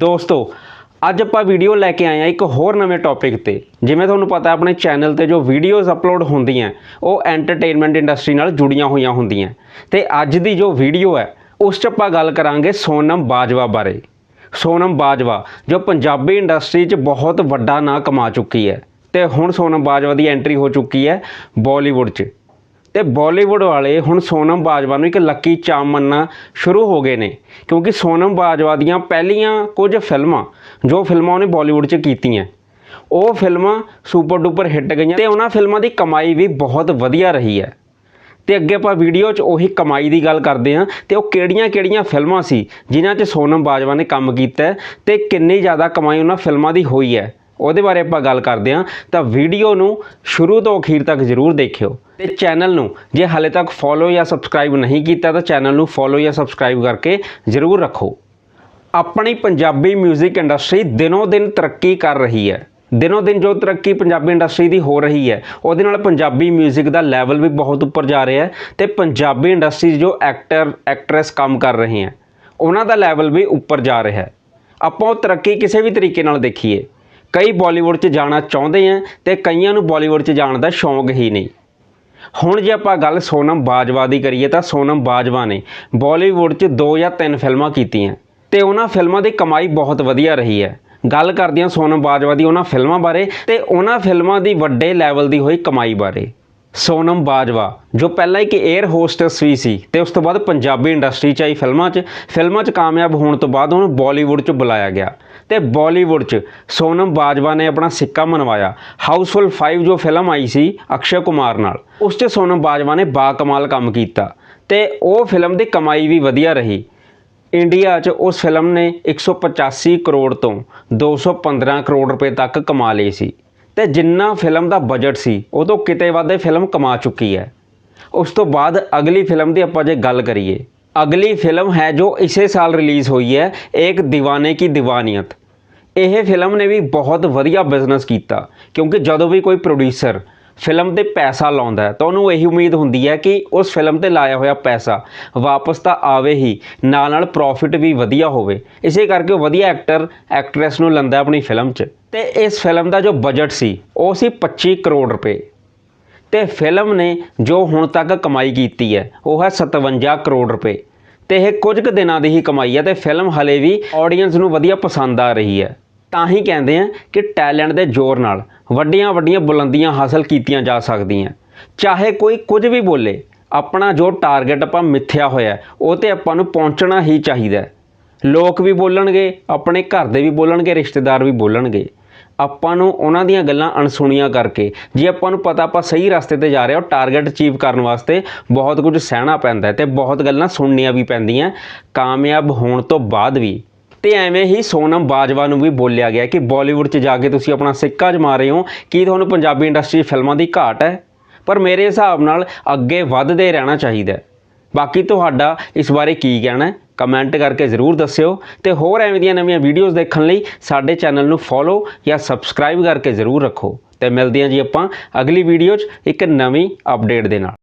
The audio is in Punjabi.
ਦੋਸਤੋ, ਅੱਜ ਆਪਾਂ ਵੀਡੀਓ ਲੈ ਕੇ ਆਏ ਆ ਇੱਕ ਹੋਰ ਨਵੇਂ ਟੌਪਿਕ ਤੇ। ਜਿਵੇਂ ਤੁਹਾਨੂੰ ਪਤਾ, ਆਪਣੇ ਚੈਨਲ ਤੇ ਜੋ ਵੀਡੀਓਜ਼ ਅਪਲੋਡ ਹੁੰਦੀਆਂ, ਉਹ ਐਂਟਰਟੇਨਮੈਂਟ ਇੰਡਸਟਰੀ ਨਾਲ ਜੁੜੀਆਂ ਹੋਈਆਂ ਹੁੰਦੀਆਂ। ਤੇ ਅੱਜ ਦੀ ਜੋ ਵੀਡੀਓ ਹੈ, ਉਸ 'ਚ ਆਪਾਂ ਗੱਲ ਕਰਾਂਗੇ ਸੋਨਮ ਬਾਜਵਾ ਬਾਰੇ। ਸੋਨਮ ਬਾਜਵਾ, ਜੋ ਪੰਜਾਬੀ ਇੰਡਸਟਰੀ 'ਚ ਬਹੁਤ ਵੱਡਾ ਨਾਂ ਕਮਾ ਚੁੱਕੀ ਹੈ। ਤੇ ਹੁਣ ਸੋਨਮ ਬਾਜਵਾ ਦੀ ਐਂਟਰੀ ਹੋ ਚੁੱਕੀ ਹੈ ਬਾਲੀਵੁੱਡ 'ਚ। ਤੇ ਬਾਲੀਵੁੱਡ ਵਾਲੇ ਹੁਣ ਸੋਨਮ ਬਾਜਵਾ ਨੂੰ ਇੱਕ ਲੱਕੀ ਚਾਮ ਮੰਨਣਾ ਸ਼ੁਰੂ ਹੋ ਗਏ ਨੇ। ਕਿਉਂਕਿ ਸੋਨਮ ਬਾਜਵਾ ਦੀਆਂ ਪਹਿਲੀਆਂ ਕੁਝ ਫਿਲਮਾਂ, ਜੋ ਫਿਲਮਾਂ ਉਹਨੇ ਬਾਲੀਵੁੱਡ 'ਚ ਕੀਤੀਆਂ, ਉਹ ਫਿਲਮਾਂ ਸੁਪਰ ਡੂਪਰ ਹਿੱਟ ਗਈਆਂ ਤੇ ਉਹਨਾਂ ਫਿਲਮਾਂ ਦੀ ਕਮਾਈ ਵੀ ਬਹੁਤ ਵਧੀਆ ਰਹੀ ਹੈ। ਤੇ ਅੱਗੇ ਆਪਾਂ ਵੀਡੀਓ 'ਚ ਉਹੀ ਕਮਾਈ ਦੀ ਗੱਲ ਕਰਦੇ ਹਾਂ ਤੇ ਉਹ ਕਿਹੜੀਆਂ-ਕਿਹੜੀਆਂ ਫਿਲਮਾਂ ਸੀ ਜਿਨ੍ਹਾਂ 'ਚ ਸੋਨਮ ਬਾਜਵਾ ਨੇ ਕੰਮ ਕੀਤਾ ਹੈ ਤੇ ਕਿੰਨੀ ਜ਼ਿਆਦਾ ਕਮਾਈ ਉਹਨਾਂ ਫਿਲਮਾਂ ਦੀ ਹੋਈ ਹੈ। ਉਹਦੇ ਬਾਰੇ ਆਪਾਂ ਗੱਲ ਕਰਦੇ ਹਾਂ ਤਾਂ ਵੀਡੀਓ ਨੂੰ ਸ਼ੁਰੂ ਤੋਂ ਅਖੀਰ ਤੱਕ ਜ਼ਰੂਰ ਦੇਖਿਓ ਤੇ ਚੈਨਲ ਨੂੰ ਜੇ ਹਾਲੇ ਤੱਕ ਫੋਲੋ ਜਾਂ ਸਬਸਕ੍ਰਾਈਬ ਨਹੀਂ ਕੀਤਾ ਤਾਂ ਚੈਨਲ ਨੂੰ ਫੋਲੋ ਜਾਂ ਸਬਸਕ੍ਰਾਈਬ ਕਰਕੇ ਜ਼ਰੂਰ ਰੱਖੋ ਆਪਣੀ ਪੰਜਾਬੀ 뮤직 ਇੰਡਸਟਰੀ ਦਿਨੋਂ ਦਿਨ ਤਰੱਕੀ ਕਰ ਰਹੀ ਹੈ ਦਿਨੋਂ ਦਿਨ ਜੋ ਤਰੱਕੀ ਪੰਜਾਬੀ ਇੰਡਸਟਰੀ ਦੀ ਹੋ ਰਹੀ ਹੈ ਉਹਦੇ ਨਾਲ ਪੰਜਾਬੀ 뮤직 ਦਾ ਲੈਵਲ ਵੀ ਬਹੁਤ ਉੱਪਰ ਜਾ ਰਿਹਾ ਹੈ ਤੇ ਪੰਜਾਬੀ ਇੰਡਸਟਰੀ 'ਚ ਜੋ ਐਕਟਰ ਐਕਟਰੈਸ ਕੰਮ ਕਰ ਰਹੇ ਹੈ ਉਹਨਾਂ ਦਾ ਲੈਵਲ ਵੀ ਉੱਪਰ ਜਾ ਰਿਹਾ ਹੈ ਆਪਾਂ ਉਹ ਤਰੱਕੀ ਕਿਸੇ ਵੀ ਤਰੀਕੇ ਨਾਲ ਦੇਖੀਏ ਕਈ ਬਾਲੀਵੁੱਡ 'ਚ ਜਾਣਾ ਚਾਹੁੰਦੇ ਆ ਤੇ ਕਈਆਂ ਨੂੰ ਬਾਲੀਵੁੱਡ 'ਚ ਜਾਣ ਦਾ ਸ਼ੌਂਕ ਹੀ ਨਹੀਂ। ਹੁਣ ਜੇ ਆਪਾਂ ਗੱਲ ਸੋਨਮ ਬਾਜਵਾ ਦੀ ਕਰੀਏ ਤਾਂ ਸੋਨਮ ਬਾਜਵਾ ਨੇ ਬਾਲੀਵੁੱਡ 'ਚ ਦੋ ਜਾਂ ਤਿੰਨ ਫਿਲਮਾਂ ਕੀਤੀਆਂ ਤੇ ਉਹਨਾਂ ਫਿਲਮਾਂ ਦੀ ਕਮਾਈ ਬਹੁਤ ਵਧੀਆ ਰਹੀ ਹੈ। ਗੱਲ ਕਰਦੇ ਹਾਂ ਸੋਨਮ ਬਾਜਵਾ ਦੀ ਉਹਨਾਂ ਫਿਲਮਾਂ ਬਾਰੇ ਤੇ ਉਹਨਾਂ ਫਿਲਮਾਂ ਦੀ ਵੱਡੇ ਲੈਵਲ ਦੀ ਹੋਈ ਕਮਾਈ ਬਾਰੇ। ਸੋਨਮ ਬਾਜਵਾ, ਜੋ ਪਹਿਲਾਂ ਇੱਕ 에ਅਰ ਹੋਸਟਸ ਵੀ ਸੀ ਤੇ ਉਸ ਤੋਂ ਬਾਅਦ ਪੰਜਾਬੀ ਇੰਡਸਟਰੀ 'ਚ ਆਈ ਫਿਲਮਾਂ 'ਚ ਫਿਲਮਾਂ 'ਚ ਕਾਮਯਾਬ ਹੋਣ ਤੋਂ ਬਾਅਦ ਉਹਨੂੰ ਬਾਲੀਵੁੱਡ 'ਚ ਬੁਲਾਇਆ ਗਿਆ। ਤੇ ਬਾਲੀਵੁੱਡ 'ਚ ਸੋਨਮ ਬਾਜਵਾ ਨੇ ਆਪਣਾ ਸਿੱਕਾ ਮਨਵਾਇਆ। ਹਾਊਸਫੁੱਲ 5 ਜੋ ਫਿਲਮ ਆਈ ਸੀ ਅਕਸ਼ੇ ਕੁਮਾਰ ਨਾਲ, ਉਸ 'ਚ ਸੋਨਮ ਬਾਜਵਾ ਨੇ ਬਾ ਕਮਾਲ ਕੰਮ ਕੀਤਾ ਤੇ ਉਹ ਫਿਲਮ ਦੀ ਕਮਾਈ ਵੀ ਵਧੀਆ ਰਹੀ। ਇੰਡੀਆ 'ਚ ਉਸ ਫਿਲਮ ਨੇ 185 ਕਰੋੜ ਤੋਂ 215 ਕਰੋੜ ਰੁਪਏ ਤੱਕ ਕਮਾ ਲਏ ਸੀ ਤੇ ਜਿੰਨਾ ਫਿਲਮ ਦਾ ਬਜਟ ਸੀ ਉਹ ਤੋਂ ਕਿਤੇ ਵੱਧ ਇਹ ਫਿਲਮ ਕਮਾ ਚੁੱਕੀ ਹੈ। ਉਸ ਤੋਂ ਬਾਅਦ ਅਗਲੀ ਫਿਲਮ ਦੀ ਆਪਾਂ ਜੇ ਗੱਲ ਕਰੀਏ ਅਗਲੀ ਫਿਲਮ ਹੈ ਜੋ ਇਸੇ ਸਾਲ ਰਿਲੀਜ਼ ਹੋਈ ਹੈ ਇੱਕ دیਵਾਨੇ ਕੀ ਦੀਵਾਨੀਅਤ। ਇਹ ਫਿਲਮ ਨੇ ਵੀ ਬਹੁਤ ਵਧੀਆ ਬਿਜ਼ਨਸ ਕੀਤਾ, ਕਿਉਂਕਿ ਜਦੋਂ ਵੀ ਕੋਈ ਪ੍ਰੋਡਿਊਸਰ ਫਿਲਮ ਤੇ ਪੈਸਾ ਲਾਉਂਦਾ ਹੈ, ਤਾਂ ਉਹਨੂੰ ਇਹੀ ਉਮੀਦ ਹੁੰਦੀ ਹੈ ਕਿ ਉਸ ਫਿਲਮ ਤੇ ਲਾਇਆ ਹੋਇਆ ਪੈਸਾ ਵਾਪਸ ਤਾਂ ਆਵੇ ਹੀ ਨਾਲ ਨਾਲ ਪ੍ਰੋਫਿਟ ਵੀ ਵਧੀਆ ਹੋਵੇ। ਇਸੇ ਕਰਕੇ ਉਹ ਵਧੀਆ ਐਕਟਰ ਐਕਟਰੈਸ ਨੂੰ ਲੰਦਾ ਆਪਣੀ ਫਿਲਮ 'ਚ। ਤੇ ਇਸ ਫਿਲਮ ਦਾ ਜੋ ਬਜਟ ਸੀ, ਉਹ ਸੀ 25 ਕਰੋੜ ਰੁਪਏ। ਤੇ ਫਿਲਮ ਨੇ ਜੋ ਹੁਣ ਤੱਕ ਕਮਾਈ ਕੀਤੀ ਹੈ, ਉਹ ਹੈ 57 ਕਰੋੜ ਰੁਪਏ। ਤੇ ਇਹ ਕੁਝ ਕੁ ਦਿਨਾਂ ਦੀ ਹੀ ਕਮਾਈ ਹੈ ਤੇ ਫਿਲਮ ਹਲੇ ਵੀ ਆਡੀਅנס ਨੂੰ ਵਧੀਆ ਪਸੰਦ ਆ ਰਹੀ ਹੈ। ਤਾਂ ਹੀ ਕਹਿੰਦੇ ਆ ਕਿ ਟੈਲੈਂਟ ਦੇ ਜ਼ੋਰ ਨਾਲ ਵੱਡੀਆਂ ਵੱਡੀਆਂ ਬੁਲੰਦੀਆਂ ਹਾਸਲ ਕੀਤੀਆਂ ਜਾ ਸਕਦੀਆਂ। ਚਾਹੇ ਕੋਈ ਕੁਝ ਵੀ ਬੋਲੇ, ਆਪਣਾ ਜੋ ਟਾਰਗੇਟ ਆਪਾਂ ਮਿੱਥਿਆ ਹੋਇਆ ਉਹ ਤੇ ਆਪਾਂ ਨੂੰ ਪਹੁੰਚਣਾ ਹੀ ਚਾਹੀਦਾ ਲੋਕ ਵੀ ਬੋਲਣਗੇ, ਆਪਣੇ ਘਰ ਦੇ ਵੀ ਬੋਲਣਗੇ, ਰਿਸ਼ਤੇਦਾਰ ਵੀ ਬੋਲਣਗੇ। ਆਪਾਂ ਨੂੰ ਉਹਨਾਂ ਦੀਆਂ ਗੱਲਾਂ ਅਣਸੁਣੀਆਂ ਕਰਕੇ। ਜੇ ਆਪਾਂ ਨੂੰ ਪਤਾ ਆਪਾਂ ਸਹੀ ਰਸਤੇ ਤੇ ਜਾ ਰਹੇ ਹਾਂ ਟਾਰਗੇਟ ਅਚੀਵ ਕਰਨ ਵਾਸਤੇ ਬਹੁਤ ਕੁਝ ਸਹਿਣਾ ਪੈਂਦਾ ਹੈ ਤੇ ਬਹੁਤ ਗੱਲਾਂ ਸੁਣਨੀਆਂ ਵੀ ਪੈਂਦੀਆਂ ਕਾਮਯਾਬ ਹੋਣ ਤੋਂ ਬਾਅਦ ਵੀ। ਤੇ ਐਵੇਂ ਹੀ ਸੋਨਮ ਬਾਜਵਾ ਨੂੰ ਵੀ ਬੋਲਿਆ ਗਿਆ ਕਿ ਬਾਲੀਵੁੱਡ 'ਚ ਜਾ ਕੇ ਤੁਸੀਂ ਆਪਣਾ ਸਿੱਕਾ ਜਮਾ ਰਹੇ ਹੋ। ਕੀ ਤੁਹਾਨੂੰ ਪੰਜਾਬੀ ਇੰਡਸਟਰੀ ਫਿਲਮਾਂ ਦੀ ਘਾਟ ਹੈ? ਪਰ ਮੇਰੇ ਹਿਸਾਬ ਨਾਲ ਅੱਗੇ ਵੱਧਦੇ ਰਹਿਣਾ ਚਾਹੀਦਾ ਬਾਕੀ ਤੁਹਾਡਾ ਇਸ ਬਾਰੇ ਕੀ ਕਹਿਣਾ ਕਮੈਂਟ ਕਰਕੇ ਜ਼ਰੂਰ ਦੱਸਿਓ ਤੇ ਹੋਰ ਐਵੇਂ ਦੀਆਂ ਨਵੀਆਂ ਵੀਡੀਓਜ਼ ਦੇਖਣ ਲਈ ਸਾਡੇ ਚੈਨਲ ਨੂੰ ਫੋਲੋ ਜਾਂ ਸਬਸਕ੍ਰਾਈਬ ਕਰਕੇ ਜ਼ਰੂਰ ਰੱਖੋ। ਤੇ ਮਿਲਦੇ ਹਾਂ ਜੀ ਆਪਾਂ ਅਗਲੀ ਵੀਡੀਓ 'ਚ ਇੱਕ ਨਵੀਂ ਅਪਡੇਟ ਦੇ ਨਾਲ।